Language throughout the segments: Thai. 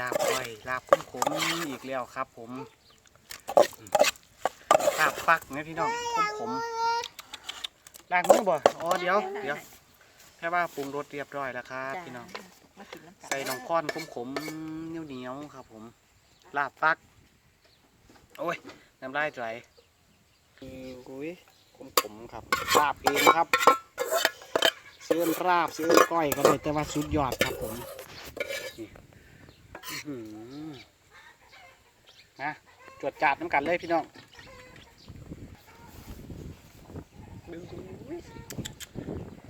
ลาบก้อยลาบคุ้มขมๆอีกแล้วครับ ผมอืมลาบปักนะพี่น้องคุ้มขมๆล้างมือบ่อ๋อเดี๋ยวเดี๋ยวแค่ว่าปรุงรสเรียบร้อยแล้วครับพี่น้องมากินน้ำกันใส่น้องก้อนขมขมๆเหนียวเหนียวๆครับ ผม ลาบปัก โอ้ยน้ำลายไหลกุ้ยขมขมๆครับลาบเองครับเสื้อราบเสื้อก้อยก็เลยแต่ว่าสุดยอดครับผม นี่อื้อหือนะจวดจัดน้ำกันเลยพี่น้องดู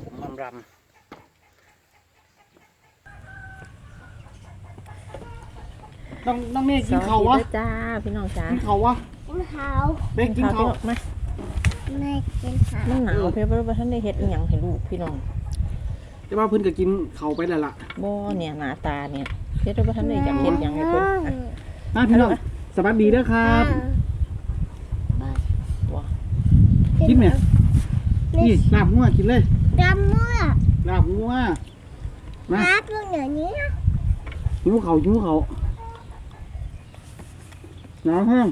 ขมรำรำน้องน้องเมฆกินเขาววะสสดีจ้าพี่น้องจ้ากินเขาววะกินข้าวเมฆกินเขาวมาไม่กินข้าวมันหนาวเพื่อนว่าท่านได้เฮ็ดอีหยังให้ลูกพี่น้องแต่ว่าเพิ่นก็กินเขาวไปแล้วล่ะบ่เนี่ยหน้าตาเนี่ย เฮ็ดว่าท่านได้อยากเฮ็ดหยังให้เพิ่นอะมาพี่น้องสวัสดีเด้อครับว้ากินไหมนี่ลาบงัวกินเลยดำมั่วลาบงัวมารับตรงไหนนี้นะหิวเขาวหิวเขาวหนาวแห้ง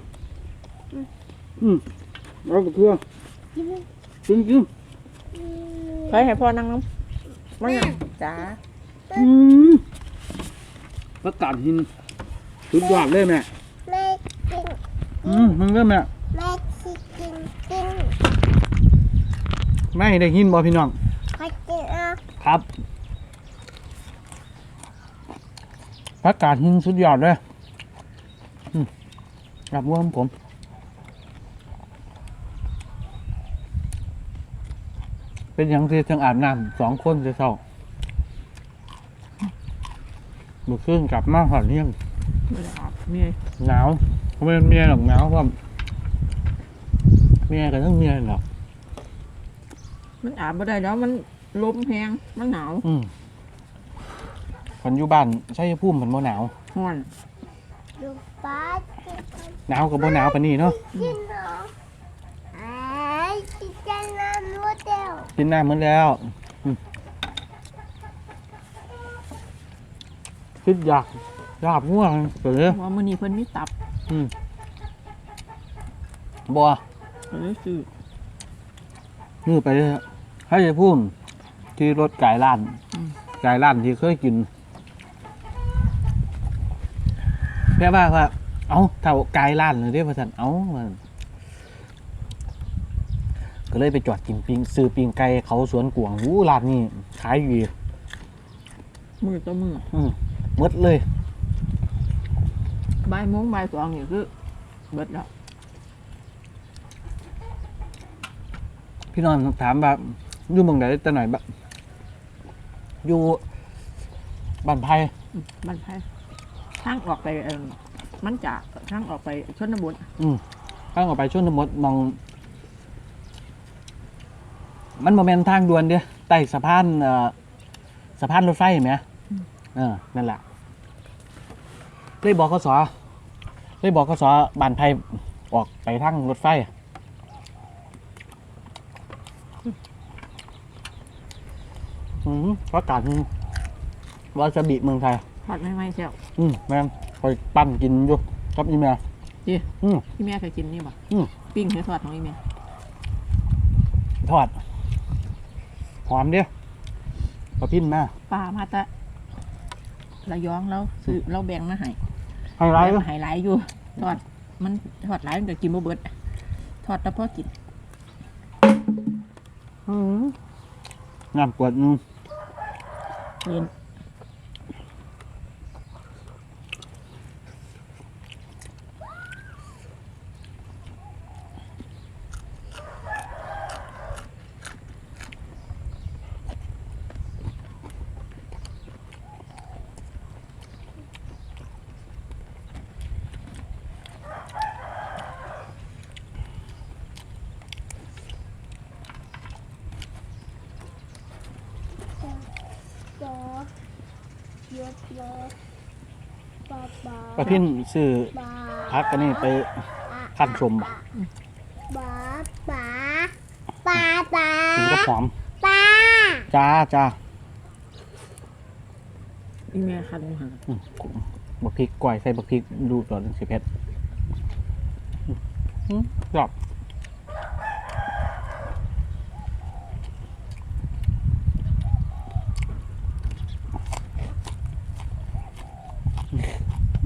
อืมเอากระเทือกินกินกินไปให้พ่อนั่งน้ำมาหยังจ้าอืม ประกาศหินสุดยอดเลยแม่ไม่กินอืมมึงเริ่มแม่ไม่กินกินกินไม่ได้หินบ่พี่น้องขอกินอะครับประกาศหินสุดยอดเลยอืมรับว่าผมเป็นอย่างที่ทั้งอาบน้ำสองคนจะเศร้า บุกขึ้นกลับมาหอดเลี้ยงไม่ได้อาบเมียหนาวเขาไม่เป็นเมียหรอกหนาวเพราะเมียกับทั้งเมียหรอกมันอาบบ่ได้แล้วมันลมแฮงมันหนาวอืมคนอยู่บ้านใช่พุ่มมันบ่หนาวร้อนดูป้ากินหนาวกับบ่หนาวปานนี้เนาะกินเหรอไอ้กินกันน้ำรู้เดียวกินน้ำหมดแล้วอืม คิดอยากอยากง่วงเกิดเลยว่ามื้อนี้เพิ่นมีตับอืมบัวก็เลยซื้อนี่ไปเลยให้ยายพุ่มที่รถไก่ล้านอืมไก่ล้านที่เคยกินแค่ว่าว่าเอาเท่าไก่ล้านเลยเรียกว่าสันเอามันก็เลยไปจอดกินปิงซื้อปิงไก่เขาสวนกวางวู้ร้านนี้ขายอยู่มือต่อมืออืมห มดเลยบ่ายโมงบ่ายสองนี่คือเบิดแล้วพี่นอนถามแบบอยู่เมืองไหนแต่หน่อยแบบอยู่บ้านไผ่อืมบ้านไผทางออกไปเอิ่มมันจากทางออกไปชนบทอืมข้างออกไปช่วงนมดมอง มันโมเมนทางด่วนเดียใต้สะพานเอ่อสะพานรถไฟเห็นไหมเออนั่นแหละ เลยบอกกสเลยบอกกสบ้านไผ่ออกไปทางรถไฟอืมประกาศวาซาบิเมืองไทยทอดไม่ไหมเชียวอืมแม่งคอยปั้นกินอยู่กับอีเมลดิอืม พี่แม่เคยกินนี่บ่อืม ปิ้งให้ทอดของอีแม่ทอดหอมเดียวปลาพินมาปลามาแตะ ระยองแล้วซื้อเราแบ่งมาให้ไฮไลท์แบ่งมาให้หลายอยู่ทอดมันทอดหลายมันก็กินบ่เบิดทอดแต่พอกินน้ำกวดนึงเย็น จอ เยอะเลยป้าป้าปลาพินซื้อป้าพักกันนี่ไปขั้นชมบ่ป้าป้าป้าป้ากินก็หอมป้าจ้าจ้าอีแม่คันอยู่หั่นอืมบักพริกก่อยใส่บักพริกดูตัวนึงสิเผ็ดอืมกรอบ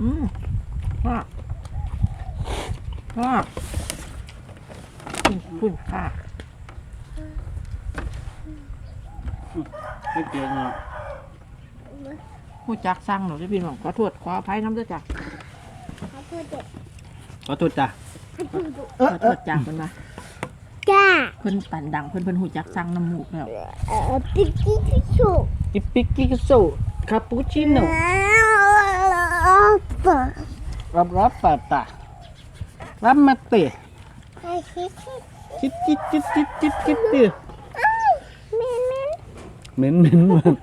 อืมพ่อพ่อคุณคุณค่ะ ไม่เกินเนาะ ผู้จักสั่งหนูจะพี่น้องขอโทษขออภัยน้ำด้วยจ้ะเขาพูดเด็กขอโทษจ้ะขอโทษจ้ะเพิ่นมาจ้าเพิ่นปั่นดังเพิ่นเพิ่นหูจักสั่งน้ำมูกแล้วเออติ๊กติ๊กติ๊กถูกอิปปิกิกโซคาปูชิโน่เปิดรับรับปาตารับมาเตะให้คิดคิดจิตจิตจิตจิตจิตจิตจิตเม้นเม้นเหม็นเหม็นเหม็น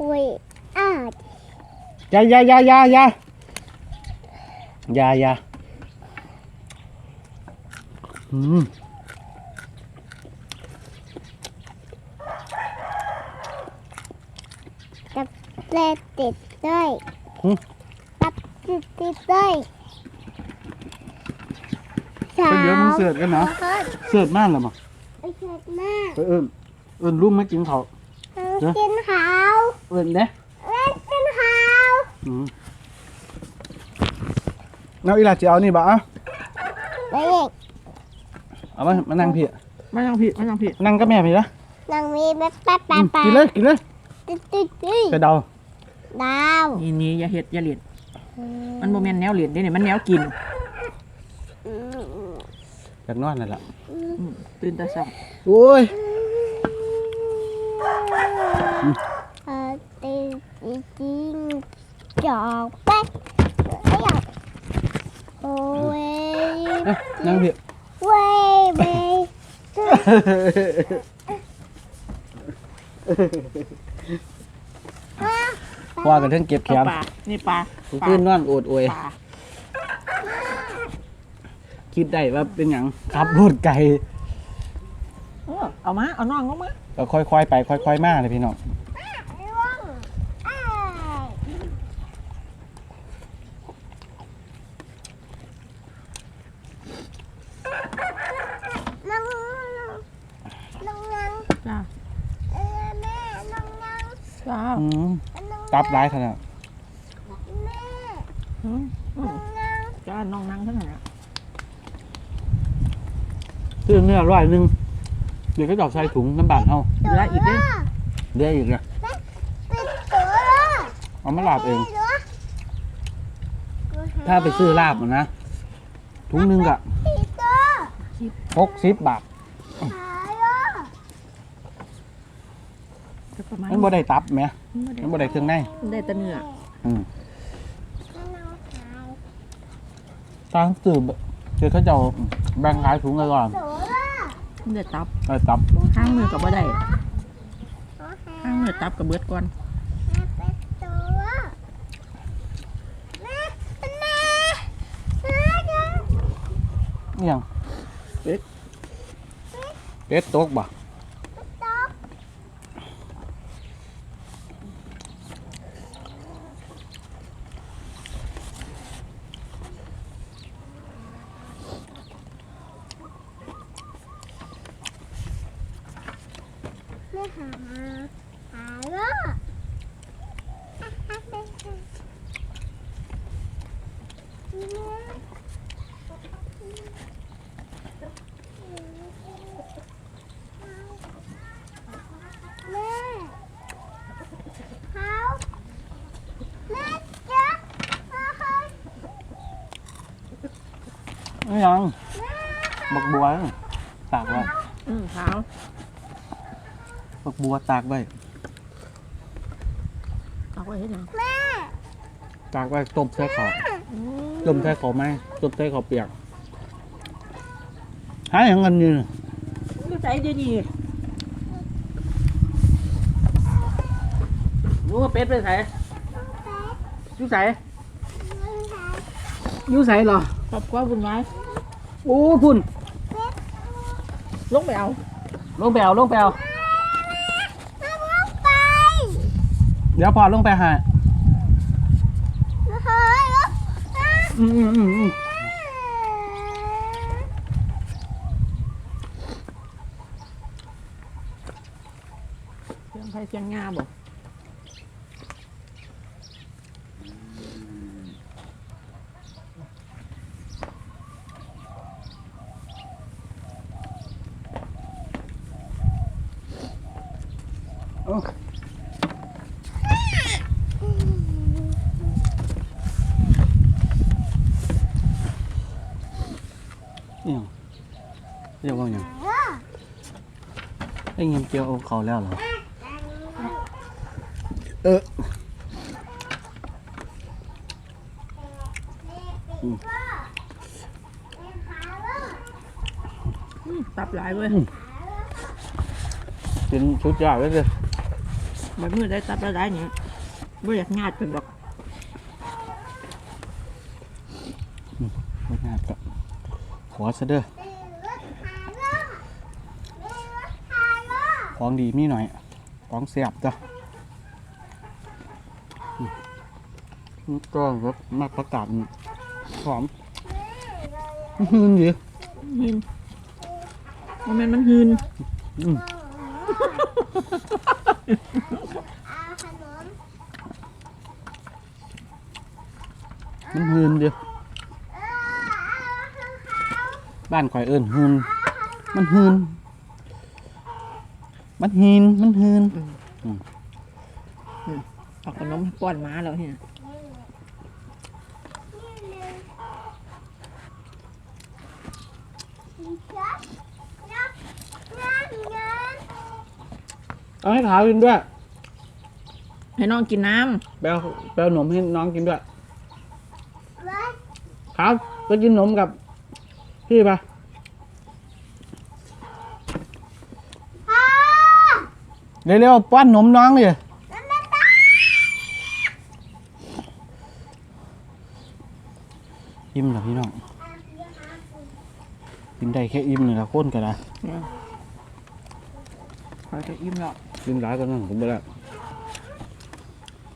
อุ้ยอ่าอยาอยาอยาอยาอยาอยาอยาอืมจับเล็ติดด้วยจับติดติดด้วยสาเดี๋ยวมึงเสิร์ฟกันเนาะเฮ้ยเสิร์ฟมากเลยมั้งไอ้เช็ดมากเออเอิญเอิญรุ่มไม่กินเขาวเดี๋ยวกินขาว เอิญเนี่ยเล่นกินขาวอืมน้าอีหลาจะเอานี่บ่อะไปเด็กเอามามานั่งพี่ไม่ต้องผิดไม่ต้องผิดนั่งกับแม่พี่นะนางมีแป๊บแป๊บอืแป๊บมกินเลยกินเลยติดติดติดกระเดาดาวนี่นี่อย่าเฮ็ดอย่าเลียนมันโมเมนแนวเลียนเด้นี่มันแนวกินอืมอยากนอนนั่นแหละอืมตื่นแต่เช้าโอ้ย เออติดติดจริง จอกแป๊กไอ้ยะโอ้ยเอ้ยนั่งพี่เว้ยเว้ยว่ากันเรื่องเก็บแขเอานปลา นี่ปลาปลาขึ้นนอนโอดโอยปลาคิดได้ว่าเป็นอย่างขับรถไกลเออเอามา เอาน้องลงมา ก็ค่อยๆไป ค่อยๆมาเลยพี่น้อง ร่วงอ้ายนั่งนั่งนั่ง จ้า เออแม่นั่งนั่ง จ้าอืมนั่งตับร้ายขนาดแม่อืมอืมนั่งจ้าน้องนั่งเท่านั้นแหละซื้อเนื้อร้อยหนึ่งเดี๋ยวก็ดอกใส่ถุงน้ำบานเฮาเหลืออีกเด้อเดี๋ยวอีกนะปิดตัวเอามาลาบเองปิดตัวถ้าไปซื้อลาบอะนะถุงหนึงก็ปิดตัวหกสิบบาทหายอะ จะประมาณมันบ่ได้ตับไหมมันมันบ่ได้เครื่องในมันได้แต่เนื้ออืมนั่งหายตามสื่อเดี๋ยวเขาจะเอาแบ่งขายถุงกันก่อนตัวมันได้ตับได้ตับข้างมือกับบ่ได้หาข้างมือตับกับเบิดก่อนปิดตัวแม่แม่แม่จ้ะนี่ยังเป็ดเป็ดตกบ่ ต๊อกแม่หาหาแล้ว แม่เขาแม่จ๊ะมาให้ นี่ ยังบักบัวนี่ตากไว้อืมขาวบักบัวตากไว้เอาไว้ให้หยังแม่ตากไว้ต้มใส่ข้าวอืมต้มใส่ข้าวไหมต้มใส่ข้าวเปียกหาอย่างเงินอยู่นี่อยู่ใจดีดีรู้ว่าเป็ดไปไหนอยู่ไหนอยู่ไหนเหรอครอบครัวบุญไว้ โอ้พุ่นลงไปเอาลงไปเอาลงไปเอามาลงไปเดี๋ยวพอลงไปหาเฮ้ยอืมอืมอืมอืมเสียงไฟเสียงงาบอ้อิหยัง เรียกว่าไงไอ้เงี้ยเกี่ยวเอาเขาแล้วเหรอ เอออืมตับหลายเว้ยเป็นชุดยอดเลยสิแบบมือได้ตับหลายๆเนี่ยบ่อยากงาดเป็นบอกไม่น่าจะขอซะเด้อ ของดีมีหน่อย ของเสียบจ้ะอืมนี่ก็รสมากประกาศหอมหืนดีหินว่าแม่นมันหืนอืมเอาขนมมันหืนดีเออเอาข้าวขาวบ้านข่อยเอิญหืนมันหืน มันหินมันหืนเอาขนมป้อนหมาแล้วเนี่ยเอาให้ขาวกินด้วย ให้น้องกินน้แปลแปลหนมให้น้องกินด้วย ครับก็กินหนมกับพี่ปะ เร็วๆป้อนหนมน้องเลยอิ่มเหรอพี่น้องกินได้แค่อิ่มนี่ละคนกันนะำเนี่ยคอยจะอิ่มแล้วกินหลายก็นั่งผมไปแล้ว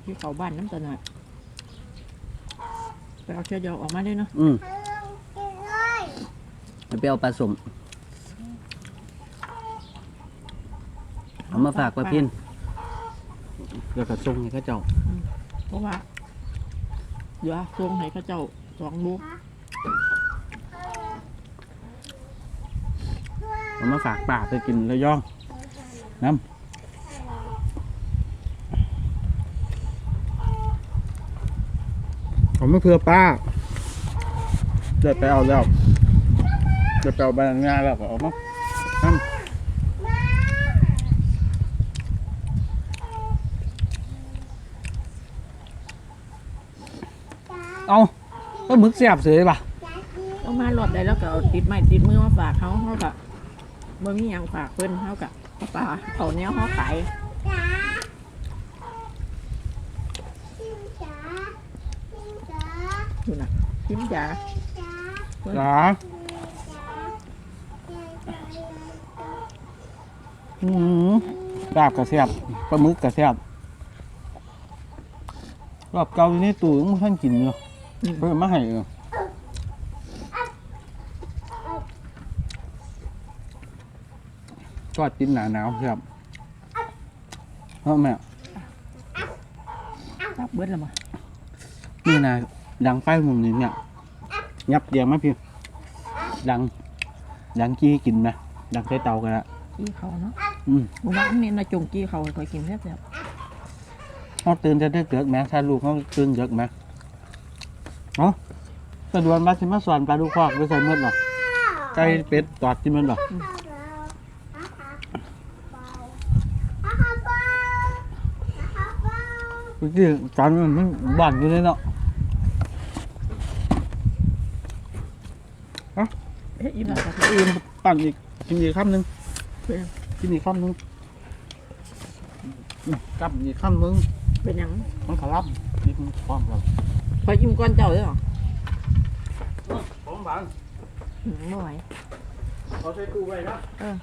ที่เขาบ้านน้ำตาหน่อยไปเอาเชือกเดียวออกมาได้เนาะอืมไปเอาปลาสม เอามาฝากป้าพินเดี๋ยวกระทรงให้เข้าเจ้าเพราะว่าเดี๋ยวทรงให้เข้าเจ้าสองลูกเอามาฝากป้าไปกินระยองน้ำผมไม่เพื่อป้าเดี๋ยวไปเอาแล้วเดี๋ยวไปเอาใบงานแล้วก็เอามา เอาก็มึกเสียบเสยป่ะเอามารอบใดแล้วก็เอาติดไม้ติดมือมาฝากเขาเขากับบ่มีหยังฝากเพิ่นเขากับเอาปลาเอาเนี้ยเขาขายจ๋าชิมจ๋าชิมจ๋าอยู่นะชิมจ๋าจ๋าจ๋าอืมลาบกระเสียบปลาหมึกกระเสียบรอบเก่าอยู่ในตู้ยังไม่ท่านกินอยู่อืม เพิ่มมาให้เออทอดกินหนาหนาวเสียบเพราะแม่รับเบิดแล้วมานี่นะดังไฟมุมนี้เนี่ยยับเดียงมาพี่ดัง ดังกี้กินนะดังใช้เตากันละกี้เขาเนาะอืมหมู่บ้านนี่นะจงกี้เขาให้คอยกินแซ่บเขาตื่นจะได้เกิดแหมถ้าลูกเขาตื่นเยอะไหม เนาะสะดวนมาสิมาสอนปลาดูคอกไม่ใส่เมื่อหรอกไก่เป็ดตอดกินมันหรอกเมื่อกี้จานมันมันบ้านอยู่เลยเนาะๆเอ๊ะอิ่มแล้วครับอีมปั่นอีกกินอีกคำหนึ่งเพื่อนกินอีกคำหนึ่งอืมกลับอีกคำหนึ่งเป็นหยังมันขลับกินพร้อมกัน พอยิ้มก้อนเจ้าด้วยเหรอของบังอืมไม่ไหวเอาใช้ตู้ไว้นะเออ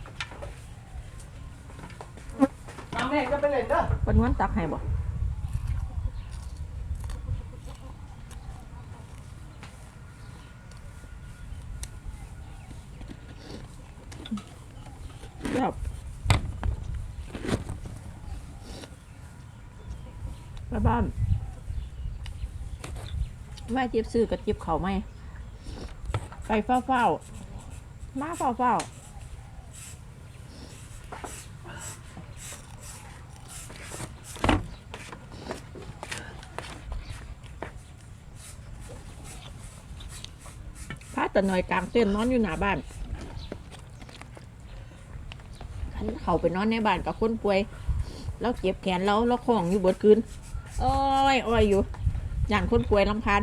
ตามแม่ก็ไปเล่นเด้อเป็นง้วนตักให้บ่ครับไปบ้าน ว่าจิบซื้อกับจิบเขาไหมไปเฝ้าเฝ้ามาเฝ้าเฝ้าพาแต่หน่อยกลางเต้นนอนอยู่หน้าบ้านคันเขาไปนอนในบ้านกับคนป่วย แล้วเจ็บแขนแล้วแล้วของอยู่บดคืนอ้อยอ้อยอยู่อย่างคนป่วยลำคาญ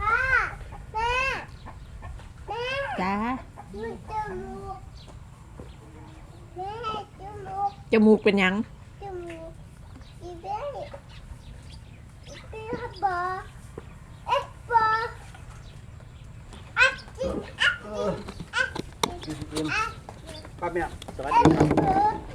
พ่อแม่แม่ จ้า มัน จมูกแม่จมูกจมูกเป็นหยังจมูกอีเบ้อีเบ้บอเอ็กบออักจิอักจิอิ่มอักป้าแม่สวัสเอ็ดีกครับ